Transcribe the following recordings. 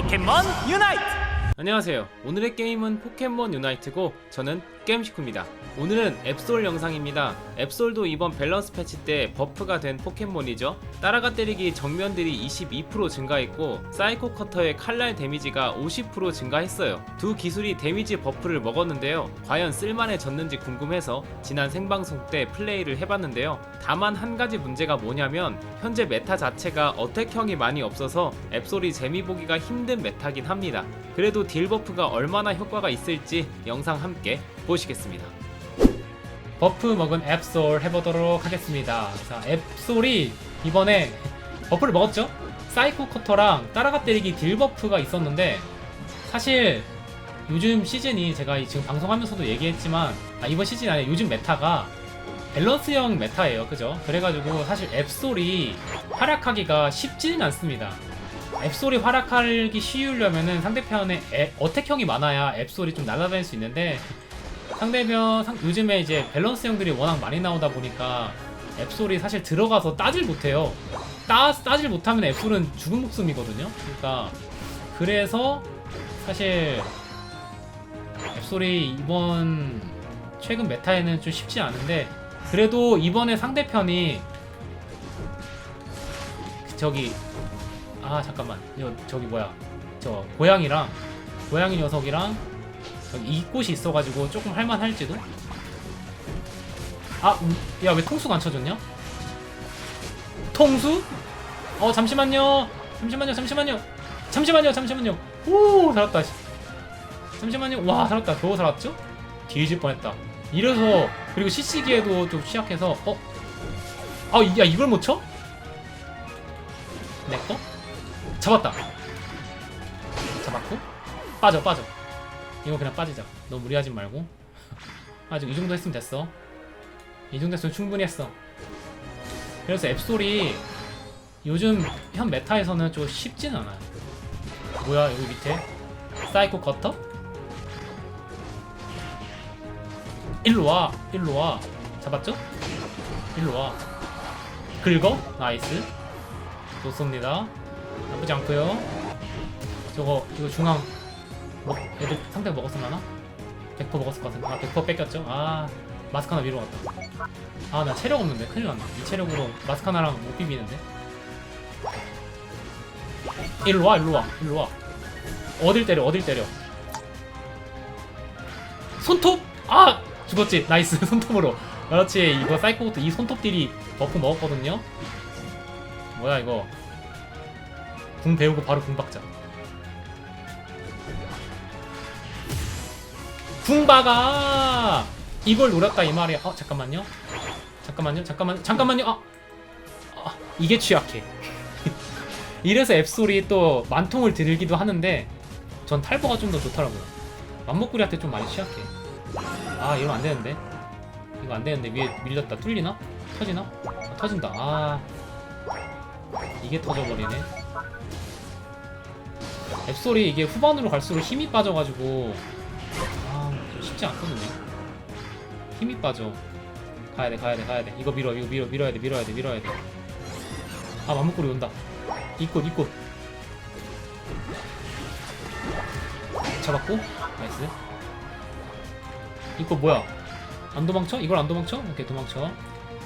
포켓몬 유나이트 안녕하세요. 오늘의 게임은 포켓몬 유나이트고 저는 게임식구입니다. 오늘은 앱솔 영상입니다. 앱솔도 이번 밸런스 패치 때 버프가 된 포켓몬이죠. 따라가 때리기 정면들이 22% 증가했고 사이코 커터의 칼날 데미지가 50% 증가했어요. 두 기술이 데미지 버프를 먹었는데요. 과연 쓸만해졌는지 궁금해서 지난 생방송 때 플레이를 해봤는데요. 다만 한 가지 문제가 뭐냐면 현재 메타 자체가 어택형이 많이 없어서 앱솔이 재미 보기가 힘든 메타긴 합니다. 그래도 딜 버프가 얼마나 효과가 있을지 영상 함께 보시겠습니다. 버프 먹은 앱솔 해보도록 하겠습니다. 자, 앱솔이 이번에 버프를 먹었죠? 사이코 커터랑 따라가 때리기 딜 버프가 있었는데 사실 요즘 시즌이 제가 이 지금 방송하면서도 얘기했지만 아, 이번 시즌이 아니라 요즘 메타가 밸런스형 메타예요. 그죠? 그래가지고 사실 앱솔이 활약하기가 쉽지는 않습니다. 앱솔이 활약하기 쉬우려면은 상대편에 애- 어택형이 많아야 앱솔이 좀 날아다닐 수 있는데 상대편 상- 요즘에 이제 밸런스 형들이 워낙 많이 나오다 보니까 앱솔이 사실 들어가서 따질 못해요. 따 따질 못하면 앱솔은 죽은 목숨이거든요. 그러니까 그래서 사실 앱솔이 이번 최근 메타에는 좀 쉽지 않은데 그래도 이번에 상대편이 저기 아 잠깐만 저기 뭐야 저 고양이랑 고양이 녀석이랑 이 꽃이 있어가지고 조금 할만할지도? 아 야 왜 통수가 안 쳐졌냐? 통수? 어 잠시만요. 잠시만요 잠시만요. 잠시만요 잠시만요. 오 살았다 씨. 잠시만요. 와 살았다. 겨우 살았죠? 뒤질 뻔했다. 이래서 그리고 CC기에도 좀 취약해서 어? 아 야 이걸 못 쳐? 내꺼? 잡았다. 잡았고. 빠져 빠져 이거 그냥 빠지자. 너무 무리하지 말고. 아직 이 정도 했으면 됐어. 이 정도 했으면 충분히 했어. 그래서 앱솔이 요즘 현 메타에서는 좀 쉽진 않아요. 뭐야 여기 밑에? 사이코 커터? 일로와 일로와. 잡았죠? 일로와. 긁어? 나이스. 좋습니다. 나쁘지 않고요. 저거 이거 중앙 뭐 애들 상대 먹었을라나? 100% 먹었을 것 같은데. 아100% 뺏겼죠? 아 마스카나 위로 갔다. 아 나 체력 없는데. 큰일 났네. 이 체력으로 마스카나랑 못 비비는데. 일로 와 일로 와 일로 와. 어딜 때려 어딜 때려. 손톱! 아! 죽었지. 나이스. 손톱으로. 그렇지. 이거 사이코부터 이 손톱 딜이 버프 먹었거든요. 뭐야 이거? 궁 배우고 바로 궁 박자 궁 박아 이걸 노렸다 이 말이야. 어 잠깐만요. 잠깐만요 잠깐만 잠깐만요. 아, 아 이게 취약해. 이래서 앱솔이 또 만통을 들기도 하는데 전 탈보가 좀 더 좋더라고요. 맘먹구리한테 좀 많이 취약해. 아 이러면 안 되는데. 이거 안 되는데 위에 밀렸다. 뚫리나? 터지나? 아, 터진다. 아 이게 터져버리네. 앱솔이 이게 후반으로 갈수록 힘이 빠져가지고 쉽지 않거든요. 힘이 빠져. 가야돼 가야돼 가야돼. 이거 밀어 이거 밀어 밀어야 돼 밀어야 돼 밀어야 돼아 맘목구리 온다. 이꽃 이꽃. 잡았고 나이스. 이꽃 뭐야? 안 도망쳐? 이걸 안 도망쳐? 오케이 도망쳐.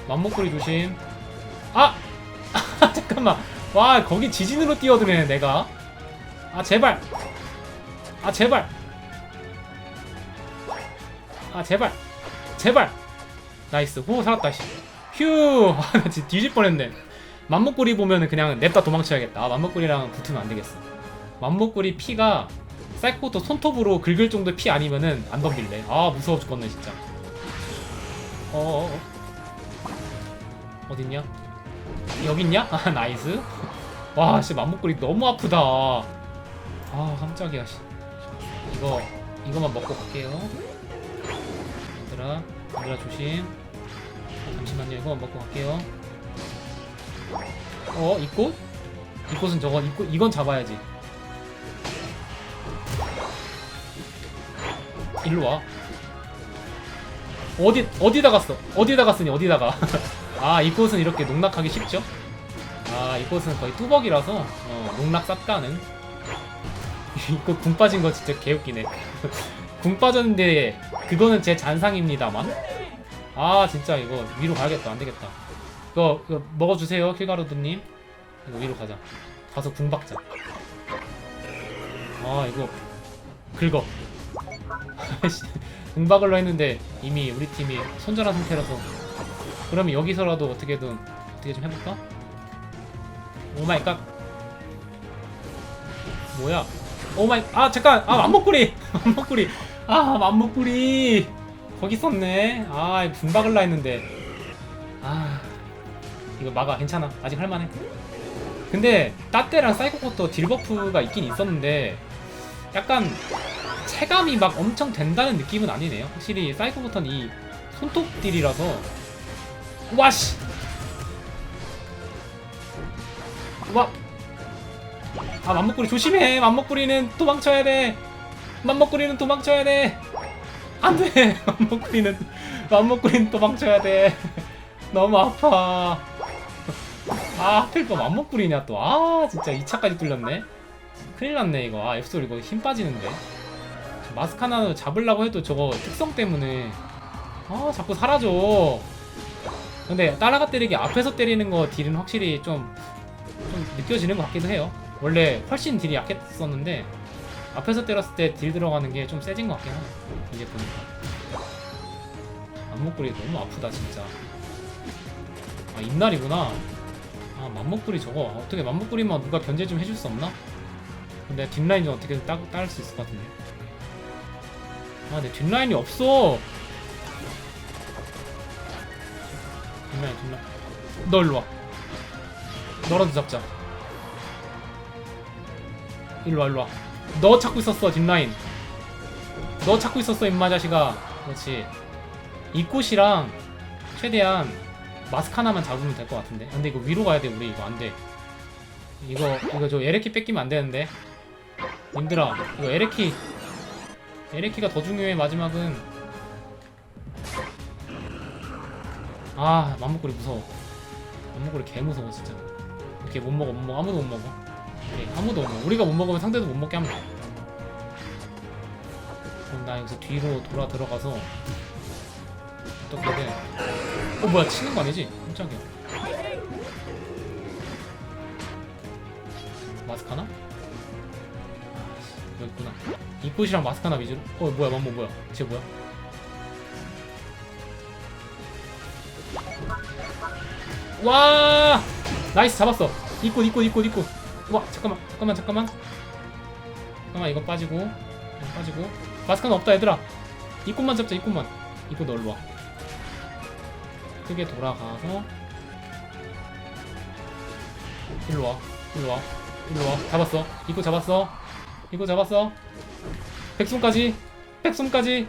맘목구리 조심. 아! 잠깐만. 와 거기 지진으로 뛰어드네 내가. 아 제발. 아 제발 아 제발. 제발. 나이스. 호 살았다 씨. 휴. 아, 나 진짜 뒤질 뻔했네. 맘목구리 보면은 그냥 냅다 도망쳐야겠다. 아 맘목구리랑 붙으면 안 되겠어. 맘목구리 피가 사이코부터 손톱으로 긁을 정도 피 아니면은 안 덤빌래. 아 무서워 죽겠네 진짜. 어어어. 어딨냐? 여기 있냐? 아 나이스. 와 씨 맘목구리 너무 아프다. 아 깜짝이야 씨. 이거 이거만 먹고 갈게요 얘들아 얘들아 조심. 아, 잠시만요. 이거만 먹고 갈게요. 어? 이 꽃? 이 꽃은 저거 이 꽃, 이건 잡아야지. 일로 와. 어디 어디다 갔어? 어디다 갔으니 어디다가? 아 이 꽃은 이렇게 농락하기 쉽죠? 아 이 꽃은 거의 뚜벅이라서 어, 농락 쌉 가능 이거 궁 빠진 거 진짜 개웃기네. 궁 빠졌는데 그거는 제 잔상입니다만. 아 진짜 이거 위로 가야겠다. 안 되겠다. 이거, 이거 먹어주세요 킬가루드님. 이거 위로 가자. 가서 궁 박자. 아 이거 긁어. 궁 박으려 했는데 이미 우리 팀이 손절한 상태라서. 그러면 여기서라도 어떻게든 어떻게 좀 해볼까? 오 마이 갓. 뭐야? 오 마이 아 잠깐 아 맘먹구리 맘먹구리 아 맘먹구리 거기 있었네. 아 분박을라 했는데. 아 이거 막아 괜찮아. 아직 할만해. 근데 따떼랑 사이코코터 딜버프가 있긴 있었는데 약간 체감이 막 엄청 된다는 느낌은 아니네요. 확실히 사이코코터는 이 손톱 딜이라서. 와씨! 와! 아 맘먹구리 조심해. 맘먹구리는 도망쳐야 돼 맘먹구리는 도망쳐야 돼. 안 돼. 맘먹구리는 맘먹구리는 도망쳐야 돼. 너무 아파. 아 하필 또 맘먹구리냐 또. 아 진짜 2차까지 뚫렸네. 큰일 났네 이거. 아 앱솔 이거 힘 빠지는데. 저 마스카나를 잡으려고 해도 저거 특성 때문에. 아 자꾸 사라져. 근데 따라가 때리기 앞에서 때리는 거 딜은 확실히 좀, 좀 느껴지는 것 같기도 해요. 원래 훨씬 딜이 약했었는데 앞에서 때렸을 때 딜 들어가는 게 좀 세진 것 같긴 하네. 이제 보니까. 맘목구리 너무 아프다 진짜. 아 입날이구나. 아 맘목구리 저거. 아, 어떻게 맘목구리만 누가 견제 좀 해줄 수 없나? 근데 뒷라인 좀 어떻게든 따, 따를 수 있을 것 같은데. 아 내 뒷라인이 없어. 뒷라인 뒷라인. 너 일로와. 너라도 잡자. 일로와 일로와 너 찾고 있었어 뒷라인. 너 찾고 있었어 임마 자식아. 그렇지. 이 꽃이랑 최대한 마스크 하나만 잡으면 될 것 같은데. 근데 이거 위로 가야 돼 우리. 이거 안돼. 이거 이거 저 에레키 뺏기면 안 되는데. 님들아 이거 에레키. 에레키가 더 중요해 마지막은. 아 맘목구리 무서워. 맘목구리 개 무서워 진짜. 이렇게 못 먹어 못 먹어. 아무도 못 먹어 아무도 못 먹어 우리가 못 먹으면 상대도 못 먹게 하면 돼. 그럼 나 여기서 뒤로 돌아 들어가서 어떻게든 어 뭐야 치는 거 아니지? 깜짝이야. 마스카나? 여기 있구나. 이꽃이랑 마스카나 위주로? 어 뭐야 맘모 뭐야? 쟤 뭐야? 와! 나이스 잡았어. 이꽃 이꽃 이꽃 이꽃 와 잠깐만 잠깐만 잠깐만. 잠깐만 이거 빠지고 이거 빠지고. 마스카는 없다 얘들아. 이꽃만 잡자 이꽃만. 이꽃 널로 와. 크게 돌아가서. 일로 와 일로 와 일로 와. 잡았어. 이꽃 잡았어. 이꽃 잡았어. 백손까지 백손까지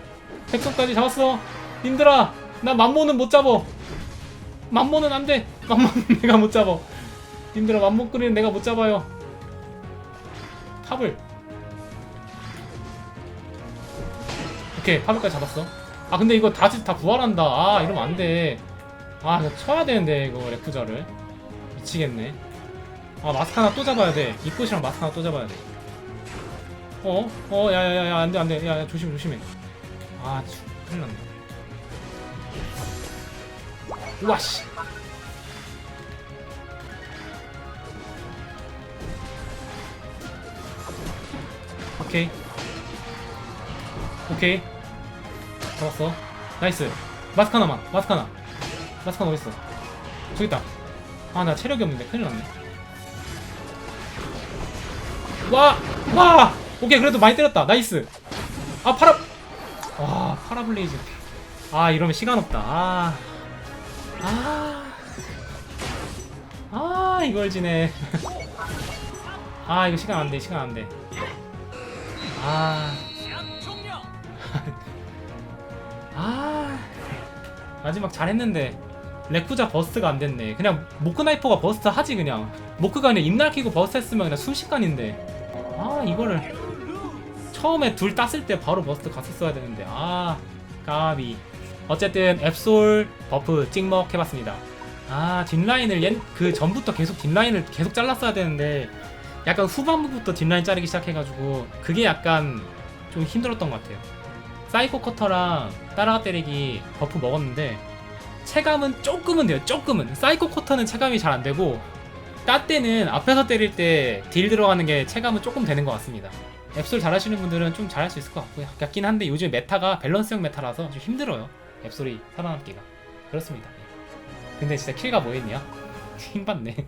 백손까지 잡았어. 님들아 나 맘모는 못 잡어. 맘모는 안돼. 맘모는 내가 못 잡어 님들아 맘목거리는 내가 못 잡아요. 팝을. 오케이 팝을까지 잡았어. 아 근데 이거 다시 다 부활한다. 아 이러면 안돼. 아 이거 쳐야 되는데 이거 레쿠자를. 미치겠네. 아 마스크 하나 또 잡아야 돼. 이꽃이랑 마스크 하나 또 잡아야 돼. 어? 어 야야야야 안돼 안돼. 야, 야 조심해 조심해. 아 치, 큰일 났네. 우와씨 오케이. 오케이. 잡았어. 나이스. 마스크 하나만. 마스크 하나. 마스크 하나 어딨어? 저기 있다. 아 나 체력이 없는데. 큰일 났네. 와! 와! 오케이. 그래도 많이 때렸다. 나이스. 아 파라 와 파라블레이즈. 아 이러면 시간 없다. 아. 아, 아 이걸 지네. 아 이거 시간 안돼. 시간 안돼 아. 아. 마지막 잘했는데 레쿠자 버스트가 안 됐네. 그냥 모크나이퍼가 버스트 하지 그냥. 모크가 그냥 입날 끼고 버스트 했으면 그냥 순식간인데. 아 이거를 처음에 둘 땄을 때 바로 버스트 갔었어야 되는데. 아 까비. 어쨌든 앱솔 버프 찍먹 해봤습니다. 아 뒷라인을 옛, 그 전부터 계속 뒷라인을 계속 잘랐어야 되는데 약간 후반부부터 뒷라인 자르기 시작해가지고 그게 약간 좀 힘들었던 것 같아요. 사이코 커터랑 따라가 때리기 버프 먹었는데 체감은 조금은 돼요. 조금은 사이코 커터는 체감이 잘 안 되고 따 때는 앞에서 때릴 때 딜 들어가는 게 체감은 조금 되는 것 같습니다. 앱솔 잘하시는 분들은 좀 잘할 수 있을 것 같고요. 같긴 한데 요즘 메타가 밸런스형 메타라서 좀 힘들어요. 앱솔이 살아남기가 그렇습니다. 예. 근데 진짜 킬가 뭐였냐? 힘받네.